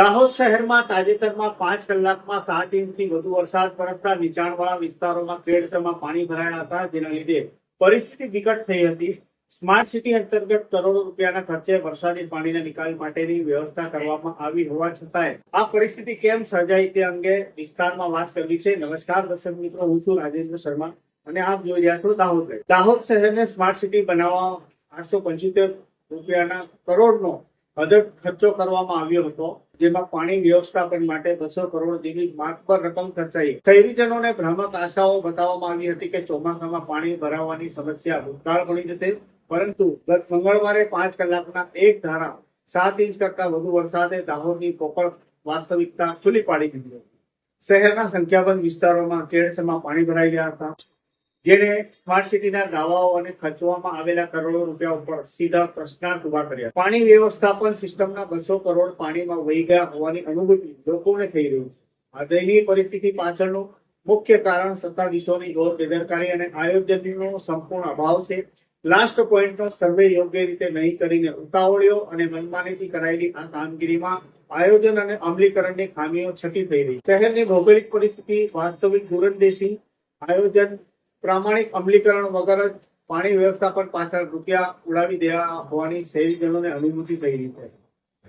દાહોદ શહેરમાં તાજેતરમાં પાંચ કલાકમાં સાત ઇંચથી વધુ વરસાદ વરસતા નીચાણવાળા વિસ્તારોમાં ખેડસમાં પાણી ભરાયા હતા, જેના લીધે પરિસ્થિતિ વિકટ થઈ હતી. સ્માર્ટ સિટી અંતર્ગત કરોડો રૂપિયાના ખર્ચે વરસાદી પાણીના નિકાલ માટેની વ્યવસ્થા કરવામાં આવી હોવા છતાંય આ પરિસ્થિતિ કેમ સર્જાઈ તે અંગે વિસ્તારમાં વાત કરવી છે. નમસ્કાર દર્શક મિત્રો, હું છું રાજેન્દ્ર શર્મા અને આપ જોઈ રહ્યા છો દાહોદ દાહોદ શહેરને સ્માર્ટ સિટી બનાવવા આઠસો પંચોતેર રૂપિયાના કરોડનો અદક ખર્ચો કરવામાં આવ્યો હતો, જેમાં પાણી વ્યવસ્થાપન માટે બસો કરોડ જેવી માતબર રકમ ખર્ચાઈ શહેરીજનોને ભ્રામક આશાઓ બતાવવામાં આવી હતી કે ચોમાસામાં પાણી ભરાવાની સમસ્યા ભૂતકાળ બની જશે, પરંતુ ગત મંગળવારે પાંચ કલાકના એક ધારા સાત ઇંચ કરતા વધુ વરસાદે દાહોદની પોકળ વાસ્તવિકતા ખુલ્લી પાડી દીધી. શહેરના સંખ્યાબંધ વિસ્તારોમાં કેળસમાં પાણી ભરાઈ ગયા હતા જેને સ્માર્ટ સિટીના દાવાઓ અને ખર્ચવામાં આવેલા કરોડો રૂપિયા ઉપર સીધા પ્રશ્નાર્થ ઊભા કર્યા. પાણી વ્યવસ્થાપન સિસ્ટમના બસો કરોડ પાણીમાં વહી ગયા હોવાની અનુભૂતિ લોકોને થઈ રહી છે. આ દયનીય પરિસ્થિતિ પાછળનું મુખ્ય કારણ સત્તાધીશોની ઘોર બેદરકારી અને આયોજનનો સંપૂર્ણ અભાવ છે. લાસ્ટ પોઈન્ટનો સર્વે યોગ્ય રીતે નહીં કરીને ઉતાવળીઓ અને મનમાનીથી કરાયેલી આ કામગીરીમાં આયોજન અને અમલીકરણની ખામીઓ છતી થઈ રહી. શહેરની ભૌગોલિક પરિસ્થિતિ, વાસ્તવિક દૂરંદેશી આયોજન પ્રામાણિક અમલીકરણ વગર જ પાણી વ્યવસ્થાપન પાછળ રૂપિયા ઉડાવી દેવા હોવાની શહેરીજનોને અનુભૂતિ થઈ છે.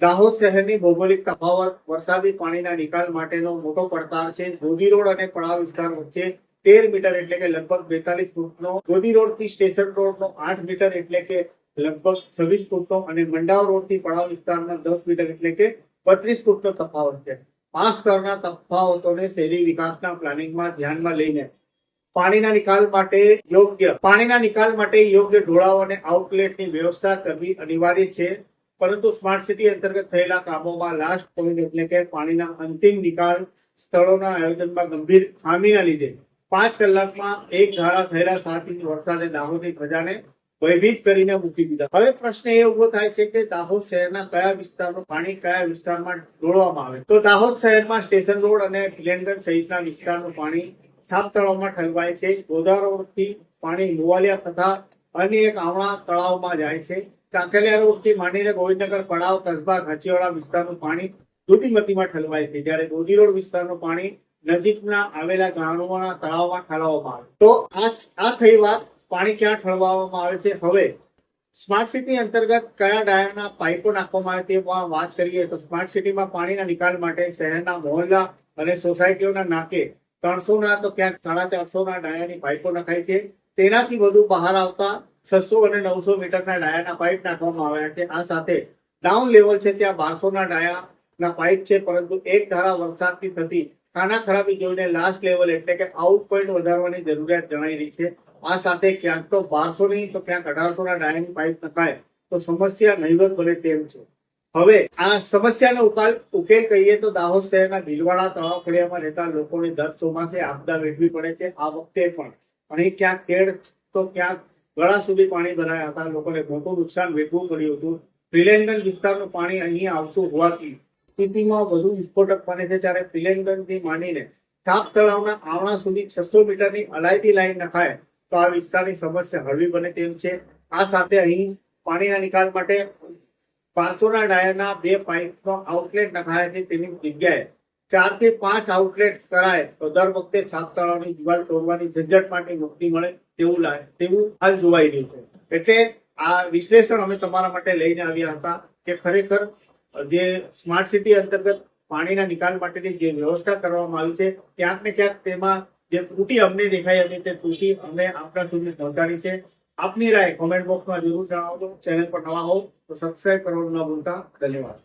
દાહોદ શહેરની ભૌગોલિક તફાવત, વરસાદી પાણીના નિકાલ માટેનો મોટો પડકાર છે. ગોદી રોડ અને પડાવ વિસ્તાર વચ્ચે તેર મીટર એટલે કે લગભગ બેતાલીસ ફૂટનો ગોદી રોડથી સ્ટેશન રોડનો આઠ મીટર એટલે કે લગભગ છવ્વીસ ફૂટનો અને મંડાવ રોડથી પડાવ વિસ્તારના દસ મીટર એટલે કે બત્રીસ ફૂટનો તફાવત છે. આ સ્તરના તફાવતોને શહેરી વિકાસના પ્લાનિંગમાં ધ્યાનમાં લઈને પાણીના નિકાલ માટે યોગ્ય, પાણીના નિકાલ માટે યોગ્ય ઢોળાવ અને આઉટલેટની વ્યવસ્થા કરવી અનિવાર્ય છે. પરંતુ સ્માર્ટ સિટી અંતર્ગત થયેલા કામોમાં લાસ્ટ પોઈન્ટ એટલે કે પાણીના અંતિમ નિકાલ સ્થળોના આયોજનમાં ગંભીર ખામીના લીધે પાંચ કલાકમાં એક ધારા થયેલા સાત ઇંચ વરસાદે દાહોદની પ્રજાને ભયભીત કરીને મૂકી દીધા. હવે પ્રશ્ન એ ઊભો થાય છે કે દાહોદ શહેરના કયા વિસ્તારનું પાણી કયા વિસ્તારમાં ઢોળવામાં આવે? તો દાહોદ શહેરમાં સ્ટેશન રોડ અને ભીલનગંજ સહિતના વિસ્તારનું પાણી સાત તળાવમાં ઠલવાય છે. ગોદા રોડથી પાણી મુવાલિયા તથા અન્ય એક આવણા તળાવમાં જાય છે. કાંકરિયા રોડથી માંડીને ગોવિંદનગર પડાવ, કસબા, ઘાંચીવાડા વિસ્તારનું પાણી દુધીમતીમાં ઠલવાય છે. જ્યારે ગોદી રોડ વિસ્તારનું પાણી નજીકના આવેલા ગામોના તળાવમાં ઠલવવામાં આવે તો આ આ થઈ વાત. પાણી ક્યાં ઠળવામાં આવે છે? હવે સ્માર્ટ સિટી અંતર્ગત કયા ડાયાના પાઇપો નાખવામાં આવે તે વાત કરીએ. તો સ્માર્ટ સિટીમાં પાણીના નિકાલ માટે શહેરના મોહલ્લા અને સોસાયટીઓના નાકે ત્રણસો ના તો ક્યાંક સાડા ચારસો ના ડાયાની પાઇપો નખાય છે. તેનાથી વધુ બહાર આવતા છસો અને નવસો મીટરના ડાયાના પાઇપ નાખવામાં આવ્યા છે. આ સાથે ડાઉન લેવલ છે ત્યાં બારસો ના ડાયાના પાઇપ છે, પરંતુ એક ધારા વરસાદથી થતી ખાના ખરાબી જોઈને લાસ્ટ લેવલ એટલે કે આઉટ પોઈન્ટ વધારવાની જરૂરિયાત જણાઈ રહી છે. આ સાથે ક્યાંક તો બારસો ની તો ક્યાંક અઢારસો ના ડાયાની પાઇપ નખાય, તો સમસ્યા નહીવત બને તેમ છે. હવે આ સમસ્યાનો ઉકેલ ઉકેલ કહીએ તો દાહોદ શહેરના ભીલવાડા તળાવ રહેતા લોકોને દર ચોમાસે આપદા વેઠવી પડે છે. આ વખતે પણ અહીં ક્યાંક કેડ તો ક્યાંક ગળા સુધી પાણી ભરાયા હતા. લોકોને મોટું નુકસાન વેઠવું પડ્યું હતું. પ્રિલેનગંજ વિસ્તારનું પાણી અહીં આવતું હોવાથી સ્થિતિમાં વધુ વિસ્ફોટક બને છે. ત્યારે થી માંડીને સાપ તળાવના આવણા સુધી છસો મીટરની અલાયદી લાઈન નખાય તો આ વિસ્તારની સમસ્યા હળવી બને તેમ છે. આ સાથે અહીં પાણીના નિકાલ માટે પાંચસોના ડાયરના બે પાઇપનો આઉટલેટ નખાયા છે તેની જગ્યાએ ચારથી પાંચ આઉટલેટ કરાય તો દર વખતે છાપ દિવાલ તોડવાની ઝંઝટ માટે મુક્તિ મળે તેવું લાગે, તેવું હાલ જોવાઈ રહ્યું છે. એટલે આ વિશ્લેષણ અમે તમારા માટે લઈને આવ્યા હતા કે ખરેખર જે સ્માર્ટ સિટી અંતર્ગત પાણીના નિકાલ માટેની જે વ્યવસ્થા કરવામાં આવી છે, ક્યાંક ને ક્યાંક તેમાં જે ત્રુટી અમને દેખાઈ હતી તે ત્રુટી અમને આપણા સુધી પહોંચાડી છે. આપની રાય કોમેન્ટ બોક્સમાં જરૂર જણાવજો ચેનલ પર નવા હો તો સબસ્ક્રાઇબ કરવાનું ના ભૂલતા. ધન્યવાદ.